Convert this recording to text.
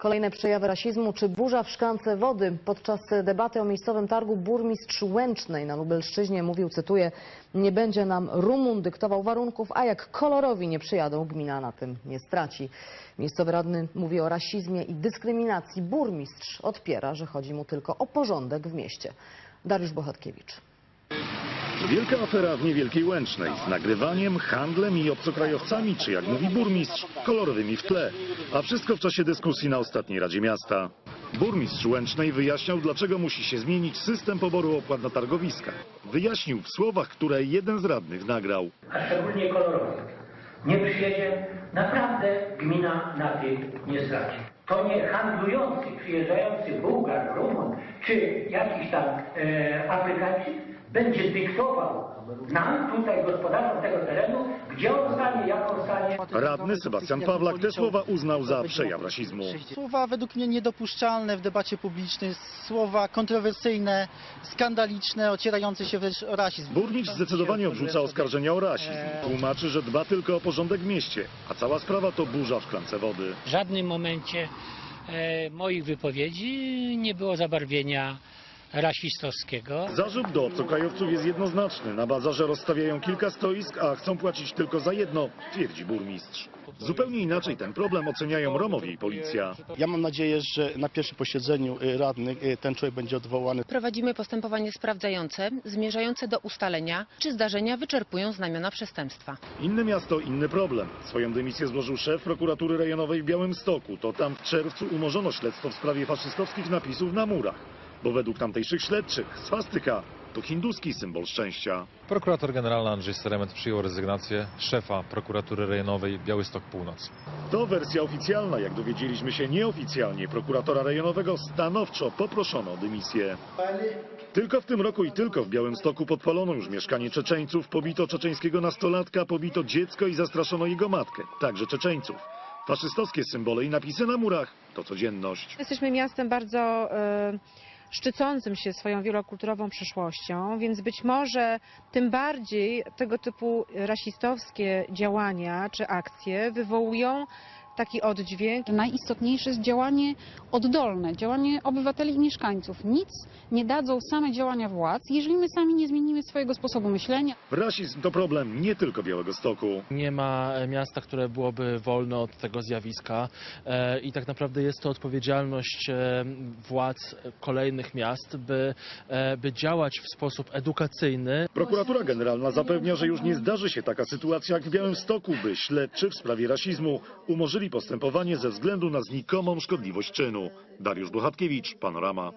Kolejne przejawy rasizmu czy burza w szklance wody. Podczas debaty o miejscowym targu burmistrz Łęcznej na Lubelszczyźnie mówił, cytuję, nie będzie nam Rumun dyktował warunków, a jak kolorowi nie przyjadą, gmina na tym nie straci. Miejscowy radny mówi o rasizmie i dyskryminacji. Burmistrz odpiera, że chodzi mu tylko o porządek w mieście. Dariusz Bohatkiewicz. Wielka afera w Niewielkiej Łęcznej z nagrywaniem, handlem i obcokrajowcami, czy jak mówi burmistrz, kolorowymi w tle. A wszystko w czasie dyskusji na ostatniej Radzie Miasta. Burmistrz Łęcznej wyjaśniał, dlaczego musi się zmienić system poboru opłat na targowiskach. Wyjaśnił w słowach, które jeden z radnych nagrał. a szczególnie kolorowych. Nie przyjedzie, naprawdę gmina na tym nie straci. To nie handlujący, przyjeżdżający Bułgar, Rumun czy jakiś tam e, Afrykańczyk będzie dyktował nam, tutaj gospodarzom tego terenu, gdzie on stanie, jak on stanie. Radny Sebastian Pawlak te słowa uznał za przejaw rasizmu. Słowa według mnie niedopuszczalne w debacie publicznej, słowa kontrowersyjne, skandaliczne, ocierające się wręcz o rasizm. Burmistrz zdecydowanie odrzuca oskarżenia o rasizm. Tłumaczy, że dba tylko o porządek w mieście, a cała sprawa to burza w szklance wody. W żadnym momencie e, moich wypowiedzi nie było zabarwienia rasistowskiego. Zarzut do obcokrajowców jest jednoznaczny. Na bazarze rozstawiają kilka stoisk, a chcą płacić tylko za jedno, twierdzi burmistrz. Zupełnie inaczej ten problem oceniają Romowie i policja. Ja mam nadzieję, że na pierwszym posiedzeniu y, radnych y, ten człowiek będzie odwołany. Prowadzimy postępowanie sprawdzające, zmierzające do ustalenia, czy zdarzenia wyczerpują znamiona przestępstwa. Inne miasto, inny problem. Swoją dymisję złożył szef prokuratury rejonowej w Białymstoku. To tam w czerwcu umorzono śledztwo w sprawie faszystowskich napisów na murach. Bo według tamtejszych śledczych swastyka to hinduski symbol szczęścia. Prokurator generalny Andrzej Seremet przyjął rezygnację szefa prokuratury rejonowej Białystok Północ. To wersja oficjalna, jak dowiedzieliśmy się nieoficjalnie. Prokuratora rejonowego stanowczo poproszono o dymisję. Tylko w tym roku i tylko w Białymstoku podpalono już mieszkanie Czeczeńców, pobito czeczeńskiego nastolatka, pobito dziecko i zastraszono jego matkę, także Czeczeńców. Faszystowskie symbole i napisy na murach to codzienność. Jesteśmy miastem bardzo e, szczycącym się swoją wielokulturową przeszłością, więc być może tym bardziej tego typu rasistowskie działania czy akcje wywołują taki oddźwięk. Najistotniejsze jest działanie oddolne, działanie obywateli i mieszkańców. Nic nie dadzą same działania władz, jeżeli my sami nie zmienimy swojego sposobu myślenia. Rasizm to problem nie tylko Białego Stoku. Nie ma e, miasta, które byłoby wolne od tego zjawiska e, i tak naprawdę jest to odpowiedzialność e, władz kolejnych miast, by, by działać w sposób edukacyjny. Prokuratura Generalna zapewnia, że już nie zdarzy się taka sytuacja jak w Białymstoku, by śledczy w sprawie rasizmu umorzyli postępowanie ze względu na znikomą szkodliwość czynu. Dariusz Bohatkiewicz, Panorama.